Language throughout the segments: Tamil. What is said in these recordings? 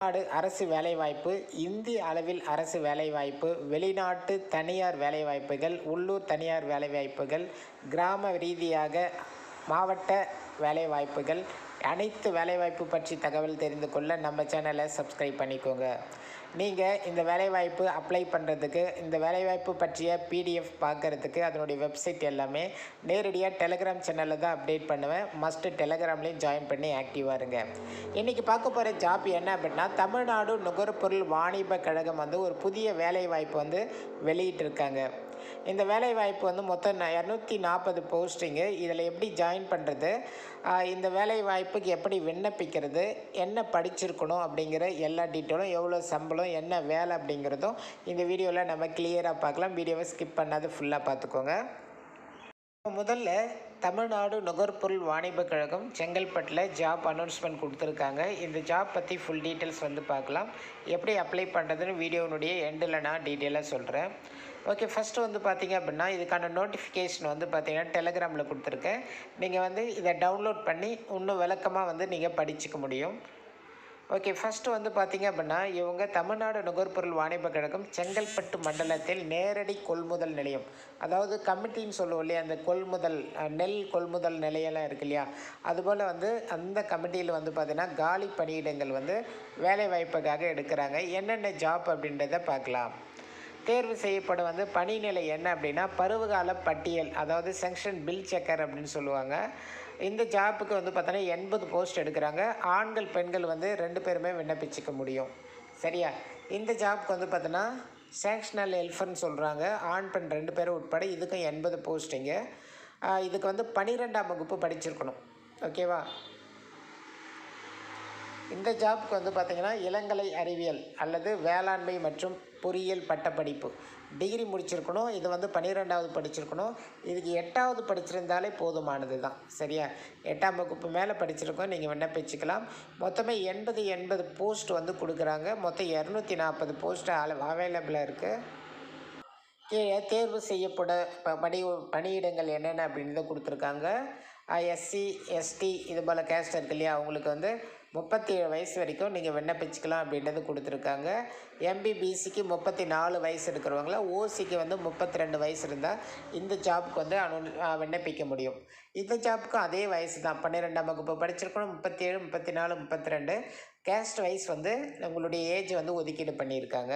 நாடு அரசு வேலைவாய்ப்பு இந்திய அளவில் அரசு வேலைவாய்ப்பு வெளிநாட்டு தனியார் வேலைவாய்ப்புகள் உள்ளூர் தனியார் வேலைவாய்ப்புகள் கிராம ரீதியாக மாவட்ட வேலைவாய்ப்புகள் அனைத்து வேலைவாய்ப்பு பற்றி தகவல் தெரிந்து கொள்ள நம்ம சேனலை சப்ஸ்கிரைப் பண்ணிக்கோங்க. நீங்கள் இந்த வேலைவாய்ப்பு அப்ளை பண்ணுறதுக்கு இந்த வேலைவாய்ப்பு பற்றிய பிடிஎஃப் பார்க்குறதுக்கு அதனுடைய வெப்சைட் எல்லாமே நேரடியாக டெலகிராம் சேனலில் தான் அப்டேட் பண்ணுவேன். மஸ்ட்டு டெலகிராம்லேயும் ஜாயின் பண்ணி ஆக்டிவாக இருங்க. இன்றைக்கி பார்க்க போகிற ஜாப் என்ன அப்படின்னா தமிழ்நாடு நுகர்பொருள் வாணிப கழகம் வந்து ஒரு புதிய வேலைவாய்ப்பு வந்து வெளியிட்டிருக்காங்க. இந்த வேலைவாய்ப்பு வந்து மொத்தம் இரநூத்தி நாற்பது போஸ்டிங்கு இதில் எப்படி ஜாயின் பண்ணுறது இந்த வேலைவாய்ப்புக்கு எப்படி விண்ணப்பிக்கிறது? என்ன படிச்சிருக்கணும் அப்படிங்கிற எல்லா டீட்டெயிலும் எவ்வளோ சம்பளம் என்ன வேலை அப்படிங்கிறதும் இந்த வீடியோவில் நம்ம கிளியராக பார்க்கலாம். வீடியோவை ஸ்கிப் பண்ணாது ஃபுல்லாக பார்த்துக்கோங்க. முதல்ல தமிழ்நாடு நுகர்பொருள் வாணிப கழகம் செங்கல்பட்டில் ஜாப் அனௌன்ஸ்மெண்ட் கொடுத்துருக்காங்க. இந்த ஜாப் பற்றி ஃபுல் டீட்டெயில்ஸ் வந்து பார்க்கலாம். எப்படி அப்ளை பண்ணுறதுன்னு வீடியோனுடைய எண்டில் நான் டீட்டெயிலாக சொல்கிறேன் ஓகே ஃபஸ்ட்டு வந்து பார்த்தீங்க அப்படின்னா இதுக்கான நோட்டிஃபிகேஷன் வந்து பார்த்திங்கன்னா டெலகிராமில் கொடுத்துருக்கேன். நீங்கள் வந்து இதை டவுன்லோட் பண்ணி இன்னும் விளக்கமாக வந்து நீங்கள் படிச்சுக்க முடியும். ஓகே ஃபஸ்ட்டு வந்து பார்த்திங்க அப்படின்னா இவங்க தமிழ்நாடு நுகர்பொருள் வாணிப கழகம் செங்கல்பட்டு மண்டலத்தில் நேரடி கொள்முதல் நிலையம். அதாவது கமிட்டின்னு சொல்லுவோம் இல்லையா அந்த கொள்முதல் நெல் கொள்முதல் நிலையெல்லாம் இருக்கு இல்லையா? அதுபோல் வந்து அந்த கமிட்டியில் வந்து பார்த்திங்கன்னா காலி பணியிடங்கள் வந்து வேலை வாய்ப்புக்காக எடுக்கிறாங்க. என்னென்ன ஜாப் அப்படின்றத பார்க்கலாம். தேர்வு செய்யப்படும் வந்து பணிநிலை என்ன அப்படின்னா பருவகால பட்டியல் அதாவது செங்ஷன் பில் செக்கர் அப்படின்னு சொல்லுவாங்க. இந்த ஜாப்புக்கு வந்து பார்த்தோன்னா எண்பது போஸ்ட் எடுக்கிறாங்க. ஆண்கள் பெண்கள் வந்து ரெண்டு பேருமே விண்ணப்பிச்சிக்க முடியும். சரியா? இந்த ஜாப்க்கு வந்து பார்த்தோன்னா சேங்ஷனல் ஹெல்ஃபர்னு சொல்கிறாங்க ஆண் பெண் ரெண்டு பேரும் உட்பட இதுக்கும் எண்பது போஸ்டிங்கு இதுக்கு வந்து பன்னிரெண்டாம் வகுப்பு படிச்சிருக்கணும். ஓகேவா? இந்த ஜாப்க்கு வந்து பார்த்திங்கன்னா இளங்கலை அறிவியல் அல்லது வேளாண்மை மற்றும் பொறியியல் பட்டப்படிப்பு. டிகிரி முடிச்சிருக்கணும் இது வந்து பன்னிரெண்டாவது படிச்சிருக்கணும். இதுக்கு எட்டாவது படிச்சிருந்தாலே போதுமானது தான் சரியா? எட்டாம் வகுப்பு மேலே படிச்சிருக்கோம் நீங்கள் விண்ணப்பிச்சுக்கலாம் மொத்தமே எண்பது எண்பது போஸ்ட் வந்து கொடுக்குறாங்க. மொத்தம் இரநூத்தி நாற்பது போஸ்ட் அவைலபிளாக இருக்குது கீழே தேர்வு செய்யப்பட ப பணி பணியிடங்கள் என்னென்ன அப்படின்றத கொடுத்துருக்காங்க. எஸ்சி எஸ்டி இது போல் கேஸ்ட் இருக்கு இல்லையா? அவங்களுக்கு வந்து முப்பத்தி ஏழு வயசு வரைக்கும் நீங்கள் விண்ணப்பிச்சுக்கலாம் அப்படின்றது கொடுத்துருக்காங்க. எம்பிபிசிக்கு முப்பத்தி நாலு வயசு இருக்கிறவங்கள ஓசிக்கு வந்து முப்பத்தி ரெண்டு வயசு இருந்தால் இந்த ஜாப்புக்கு வந்து அனு விண்ணப்பிக்க முடியும். இந்த ஜாப்புக்கும் அதே வயசு தான் பன்னிரெண்டாம் வகுப்பு படிச்சிருக்கணும் முப்பத்தி ஏழு முப்பத்தி நாலு முப்பத்தி ரெண்டு கேஸ்ட் வைஸ் வந்து உங்களுடைய ஏஜ் வந்து ஒதுக்கீடு பண்ணியிருக்காங்க.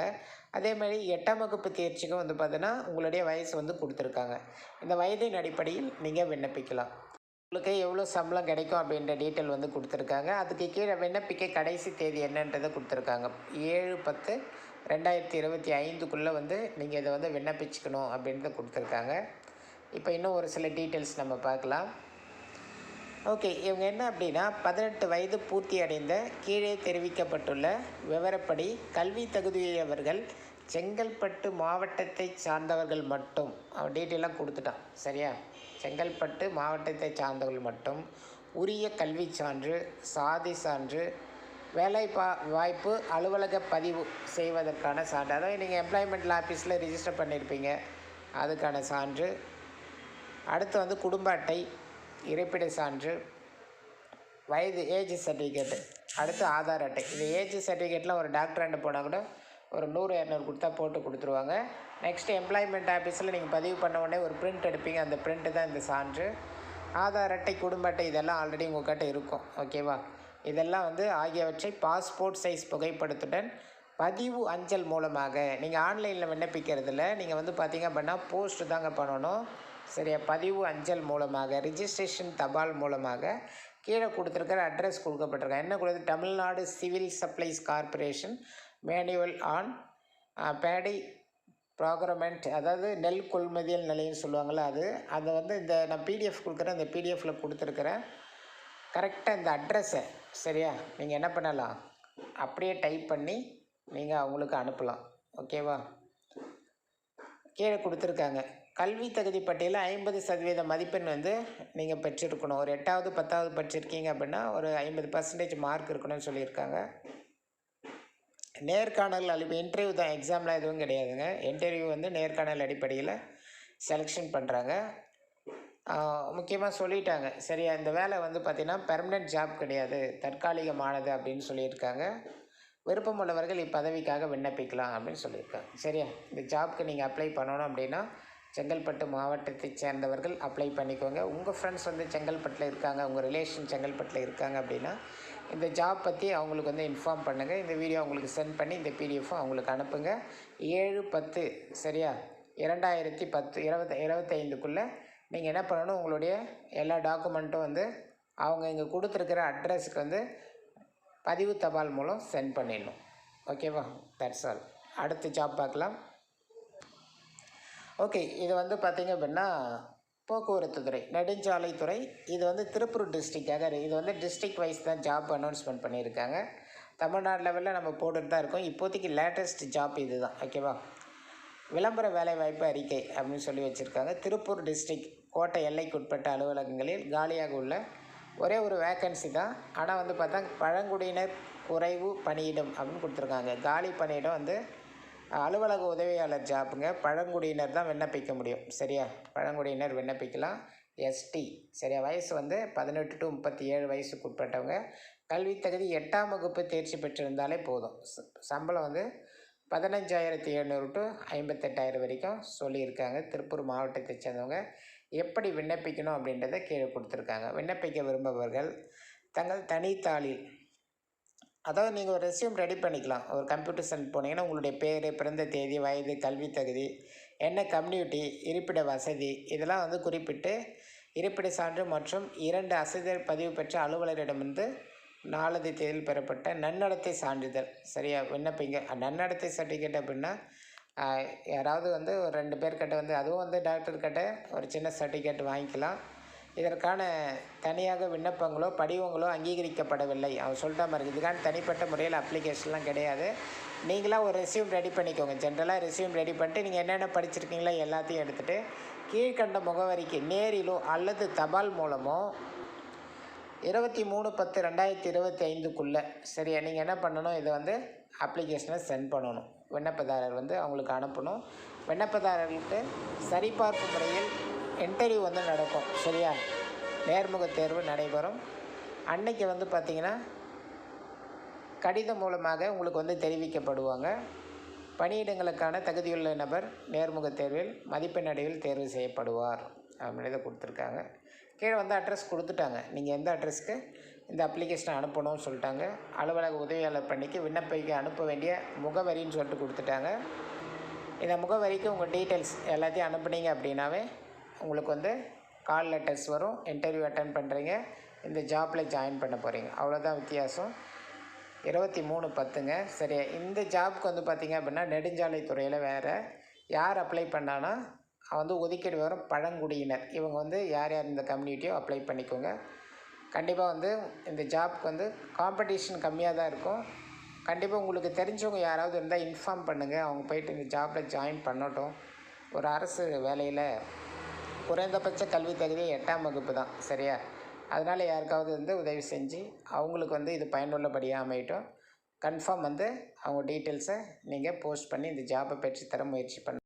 அதே மாதிரி எட்டாம் வகுப்பு தேர்ச்சிக்கும் வந்து பார்த்தீங்கன்னா உங்களுடைய வயசு வந்து கொடுத்துருக்காங்க. இந்த வயதின் அடிப்படையில் நீங்கள் விண்ணப்பிக்கலாம் உங்களுக்கு எவ்வளோ சம்பளம் கிடைக்கும் அப்படின்ற டீட்டெயில் வந்து கொடுத்துருக்காங்க. அதுக்கு கீழே விண்ணப்பிக்க கடைசி தேதி என்னன்றதை கொடுத்துருக்காங்க. ஏழு பத்து ரெண்டாயிரத்தி இருபத்தி ஐந்துக்குள்ளே வந்து நீங்கள் இதை வந்து விண்ணப்பிச்சுக்கணும் அப்படின்றத கொடுத்துருக்காங்க. இப்போ இன்னும் ஒரு சில டீட்டெயில்ஸ் நம்ம பார்க்கலாம். ஓகே இவங்க என்ன அப்படின்னா பதினெட்டு வயது பூர்த்தி அடைந்த கீழே தெரிவிக்கப்பட்டுள்ள விவரப்படி கல்வி தகுதியுடையவர்கள் செங்கல்பட்டு மாவட்டத்தை சார்ந்தவர்கள் மட்டும். அவன் டீட்டெயிலாக கொடுத்துட்டான் சரியா? செங்கல்பட்டு மாவட்டத்தை சார்ந்தவர்கள் மட்டும் உரிய கல்வி சான்று சாதி சான்று வேலை பா வாய்ப்பு அலுவலக பதிவு செய்வதற்கான சான்று அதாவது நீங்கள் எம்ப்ளாய்மெண்ட் ஆஃபீஸில் ரிஜிஸ்டர் பண்ணியிருப்பீங்க அதுக்கான சான்று. அடுத்து வந்து குடும்ப அட்டை இருப்பிட சான்று வயது ஏஜ் சர்டிஃபிகேட்டு அடுத்து ஆதார் அட்டை. இந்த ஏஜ் சர்டிஃபிகேட்டில் ஒரு டாக்டர் போனால் கூட ஒரு நூறு இரநூறு கொடுத்தா போட்டு கொடுத்துருவாங்க. நெக்ஸ்ட் எம்ப்ளாய்மெண்ட் ஆஃபீஸில் நீங்கள் பதிவு பண்ண உடனே ஒரு பிரிண்ட் எடுப்பீங்க. அந்த பிரிண்ட்டு தான் இந்த சான்று. ஆதார் அட்டை குடும்ப அட்டை இதெல்லாம் ஆல்ரெடி உங்கள்கிட்ட இருக்கும். ஓகேவா இதெல்லாம் வந்து ஆகியவற்றை பாஸ்போர்ட் சைஸ் புகைப்படத்துடன் பதிவு அஞ்சல் மூலமாக. நீங்கள் ஆன்லைனில் விண்ணப்பிக்கிறதுல நீங்கள் வந்து பார்த்தீங்க அப்படின்னா போஸ்ட்டு தாங்க பண்ணணும். சரியா? பதிவு அஞ்சல் மூலமாக ரிஜிஸ்ட்ரேஷன் தபால் மூலமாக கீழே கொடுத்துருக்கிற அட்ரஸ் கொடுக்கப்பட்டிருக்காங்க என்ன கொடுத்து Tamil Nadu civil supplies corporation manual on paddy procurement அதாவது நெல் கொள்மதியல் நிலையம் சொல்லுவாங்கள்ல அது. அதை வந்து இந்த நான் பிடிஎஃப் கொடுக்குறேன் அந்த பிடிஎஃப்பில் கொடுத்துருக்குறேன். கரெக்டாக இந்த அட்ரஸை சரியா? நீங்கள் என்ன பண்ணலாம்? அப்படியே டைப் பண்ணி நீங்கள் அவங்களுக்கு அனுப்பலாம். ஓகேவா கீழே கொடுத்துருக்காங்க. கல்வி தகுதி பட்டியலில் ஐம்பது சதவீத மதிப்பெண் வந்து நீங்கள் பெற்றிருக்கணும். ஒரு எட்டாவது பத்தாவது படிச்சிருக்கீங்க அப்படின்னா ஒரு ஐம்பது பர்சன்டேஜ் மார்க் இருக்கணும்னு சொல்லியிருக்காங்க. நேர்காணல் அளிப்பு இன்டர்வியூ தான் எக்ஸாம்லாம் எதுவும் கிடையாதுங்க. இன்டர்வியூ வந்து நேர்காணல் அடிப்படையில் செலெக்ஷன் பண்ணுறாங்க முக்கியமாக சொல்லிட்டாங்க. சரியா இந்த வேலை வந்து பார்த்திங்கன்னா பெர்மனெண்ட் ஜாப் கிடையாது. தற்காலிகமானது அப்படின்னு சொல்லியிருக்காங்க. விருப்பம் உள்ளவர்கள் இப்பதவிக்காக விண்ணப்பிக்கலாம் அப்படின்னு சொல்லியிருக்காங்க. சரியா? இந்த ஜாப்க்கு நீங்கள் அப்ளை பண்ணணும் அப்படின்னா செங்கல்பட்டு மாவட்டத்தை சேர்ந்தவர்கள் அப்ளை பண்ணிக்கோங்க. உங்கள் ஃப்ரெண்ட்ஸ் வந்து செங்கல்பட்டில் இருக்காங்க உங்கள் ரிலேஷன் செங்கல்பட்டில் இருக்காங்க அப்படின்னா இந்த ஜாப் பற்றி அவங்களுக்கு வந்து இன்ஃபார்ம் பண்ணுங்கள் இந்த வீடியோ அவங்களுக்கு சென்ட் பண்ணி இந்த பிடிஎஃப்பும் அவங்களுக்கு அனுப்புங்க. ஏழு பத்து சரியா? இரண்டாயிரத்தி பத்து இருபத்தி இருபத்தைந்துக்குள்ளே நீங்கள் என்ன பண்ணணும்? உங்களுடைய எல்லா டாக்குமெண்ட்டும் வந்து அவங்க இங்கே கொடுத்துருக்கிற அட்ரஸுக்கு வந்து பதிவு தபால் மூலம் சென்ட் பண்ணிடணும். ஓகேவா தட்ஸ் ஆல் அடுத்து ஜாப் பார்க்கலாம். ஓகே இது வந்து பார்த்திங்க அப்படின்னா போக்குவரத்து துறை நெடுஞ்சாலைத்துறை. இது வந்து திருப்பூர் டிஸ்ட்ரிக்டாக இது வந்து டிஸ்ட்ரிக்ட் வைஸ் தான் ஜாப் அனௌன்ஸ்மெண்ட் பண்ணியிருக்காங்க. தமிழ்நாடு லெவலில் நம்ம போட்டுட்டு தான் இருக்கோம். இப்போதைக்கு லேட்டஸ்ட் ஜாப் இது தான் ஓகேவா விளம்பர வேலைவாய்ப்பு அறிக்கை அப்படின்னு சொல்லி வச்சுருக்காங்க. திருப்பூர் டிஸ்ட்ரிக்ட் கோட்டை எல்லைக்குட்பட்ட அலுவலகங்களில் காலியாக உள்ள ஒரே ஒரு வேக்கன்சி தான். ஆனால் வந்து பார்த்தா பழங்குடியினர் குறைவு பணியிடம் அப்படின்னு கொடுத்துருக்காங்க. காலி பணியிடம் வந்து அலுவலக உதவியாளர் ஜாப்புங்க பழங்குடியினர் தான் விண்ணப்பிக்க முடியும். சரியா? பழங்குடியினர் விண்ணப்பிக்கலாம். எஸ்டி. சரியா? வயசு வந்து பதினெட்டு டு முப்பத்தி ஏழு வயசுக்கு உட்பட்டவங்க. கல்வி தகுதி எட்டாம் வகுப்பு தேர்ச்சி பெற்றிருந்தாலே போதும். சம்பளம் வந்து பதினஞ்சாயிரத்தி எழுநூறு டு ஐம்பத்தெட்டாயிரம் வரைக்கும் சொல்லியிருக்காங்க. திருப்பூர் மாவட்டத்தை சேர்ந்தவங்க. எப்படி விண்ணப்பிக்கணும் அப்படின்றத கீழே கொடுத்துருக்காங்க. விண்ணப்பிக்க விரும்புபவர்கள் தங்கள் தனித்தாளில் அதாவது நீங்கள் ஒரு ரெஸ்யூம் ரெடி பண்ணிக்கலாம். ஒரு கம்ப்யூட்டர் சென்ட் போனீங்கன்னா உங்களுடைய பேர் பிறந்த தேதி வயது கல்வி தகுதி என்ன கம்யூனிட்டி இருப்பிட வசதி இதெல்லாம் வந்து குறிப்பிட்டு இருப்பிட சான்று மற்றும் இரண்டு அசைதல் பதிவு பெற்ற அலுவலரிடமிருந்து நாலது தேதியில் பெறப்பட்ட நன்னடத்தை சான்றிதழ். சரியா? விண்ணப்பிங்க நன்னடத்தை சர்டிஃபிகேட் அப்படின்னா யாராவது வந்து ஒரு ரெண்டு பேர்கிட்ட வந்து அதுவும் வந்து டாக்டர்கிட்ட ஒரு சின்ன சர்டிஃபிகேட் வாங்கிக்கலாம். இதற்கான தனியாக விண்ணப்பங்களோ படிவங்களோ அங்கீகரிக்கப்படவில்லை. அவன் சொல்லிட்டா மாதிரி இதுக்கான தனிப்பட்ட முறையில் அப்ளிகேஷன்லாம் கிடையாது. நீங்களாக ஒரு ரெஸ்யூம் ரெடி பண்ணிக்கோங்க. ஜென்ரலாக ரெஸ்யூம் ரெடி பண்ணிட்டு நீங்கள் என்னென்ன படிச்சிருக்கீங்களோ எல்லாத்தையும் எடுத்துகிட்டு கீழ்கண்ட முகவரிக்கு நேரிலோ அல்லது தபால் மூலமோ இருபத்தி மூணு பத்து ரெண்டாயிரத்தி இருபத்தி ஐந்துக்குள்ளே சரியா நீங்கள் என்ன பண்ணணும்? இதை வந்து அப்ளிகேஷனை சென்ட் பண்ணணும். விண்ணப்பதாரர் வந்து அவங்களுக்கு அனுப்பணும். விண்ணப்பதாரர்களுக்கு சரிபார்ப்பு முறையில் இன்டர்வியூ வந்து நடக்கும் சரியா? நேர்முக தேர்வு நடைபெறும். அன்னைக்கு வந்து பார்த்திங்கன்னா கடிதம் மூலமாக உங்களுக்கு வந்து தெரிவிக்கப்படுவாங்க. பணியிடங்களுக்கான தகுதியுள்ள நபர் நேர்முக தேர்வில் மதிப்பெண் அடைவில் தேர்வு செய்யப்படுவார் அப்படின்னு இதை கொடுத்துருக்காங்க. கீழே வந்து அட்ரஸ் கொடுத்துட்டாங்க. நீங்கள் எந்த அட்ரஸ்க்கு இந்த அப்ளிகேஷனை அனுப்பணும்னு சொல்லிட்டாங்க. அலுவலக உதவியாளர் பணிக்கு விண்ணப்பிக்க அனுப்ப வேண்டிய முகவரின்னு சொல்லிட்டு கொடுத்துட்டாங்க. இந்த முகவரிக்கு உங்கள் டீட்டெயில்ஸ் எல்லாத்தையும் அனுப்புனீங்க அப்படின்னாவே உங்களுக்கு வந்து கால் லெட்டர்ஸ் வரும் இன்டர்வியூ அட்டன் பண்ணுறீங்க இந்த ஜாப்பில் ஜாயின் பண்ண போகிறீங்க அவ்வளோதான் வித்தியாசம். இருபத்தி மூணு பத்துங்க. சரியா இந்த ஜாப்க்கு வந்து பார்த்திங்க அப்படின்னா நெடுஞ்சாலை துறையில் வேறு. யார் அப்ளை பண்ணானா அவன் வந்து ஒதுக்கீடு வரும் பழங்குடியினர். இவங்க வந்து யார் யார் இந்த கம்யூனிட்டியோ அப்ளை பண்ணிக்கோங்க. கண்டிப்பாக வந்து இந்த ஜாப்க்கு வந்து காம்படிஷன் கம்மியாக தான் இருக்கும். கண்டிப்பாக உங்களுக்கு தெரிஞ்சவங்க யாராவது இருந்தால் இன்ஃபார்ம் பண்ணுங்கள் அவங்க போயிட்டு இந்த ஜாப்பில் ஜாயின் பண்ணட்டும். ஒரு அரசு வேலையில் குறைந்தபட்ச கல்வி தகுதி எட்டாம் வகுப்பு தான் சரியா? அதனால் யாருக்காவது வந்து உதவி செஞ்சு அவங்களுக்கு வந்து இது பயனுள்ளபடியாக அமையட்டும். கன்ஃபார்ம் வந்து அவங்க டீட்டெயில்ஸை நீங்கள் போஸ்ட் பண்ணி இந்த ஜாபை பெற்றுத்தர முயற்சி பண்ண